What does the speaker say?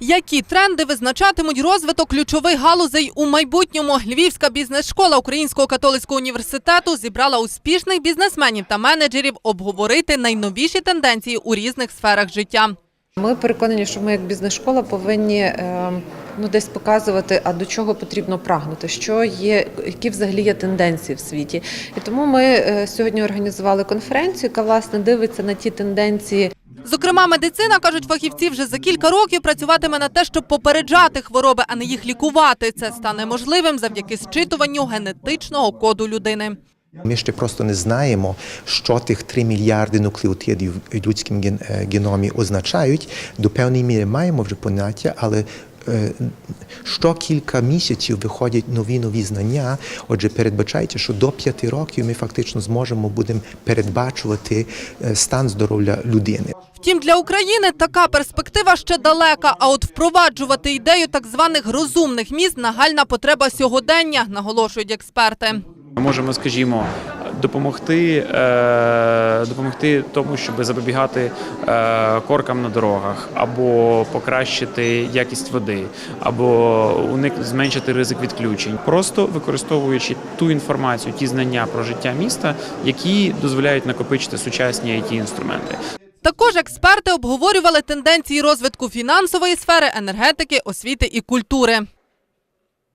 Які тренди визначатимуть розвиток ключових галузей у майбутньому? Львівська бізнес-школа Українського католицького університету зібрала успішних бізнесменів та менеджерів обговорити найновіші тенденції у різних сферах життя. Ми переконані, що ми як бізнес-школа повинні е, ну десь показувати, а до чого потрібно прагнути, що є, які взагалі є тенденції в світі. І тому ми е, сьогодні організували конференцію, яка власне дивиться на ті тенденції, Зокрема, медицина кажуть фахівці вже за кілька років працюватиме на те, щоб попереджати хвороби, а не їх лікувати. Це стане можливим завдяки зчитуванню генетичного коду людини. Ми ще просто не знаємо, що тих 3 мільярди нуклеотидів в людському е, геномі означають. До певної міри маємо вже поняття, але що кілька місяців виходять нові нові знання. Отже, передбачайте, що до 5 років ми фактично зможемо будемо передбачувати е, стан здоров'я людини. Втім, для України така перспектива ще далека. А от впроваджувати ідею так званих розумних міст нагальна потреба сьогодення, наголошують експерти. Ми можемо, скажімо, допомогти, е, допомогти тому, щоб запобігати е, коркам на дорогах, або покращити якість води, або уник зменшити ризик відключень, просто використовуючи ту інформацію, ті знання про життя міста, які дозволяють накопичити сучасні it інструменти. Також експерти обговорювали тенденції розвитку фінансової сфери, енергетики, освіти і культури.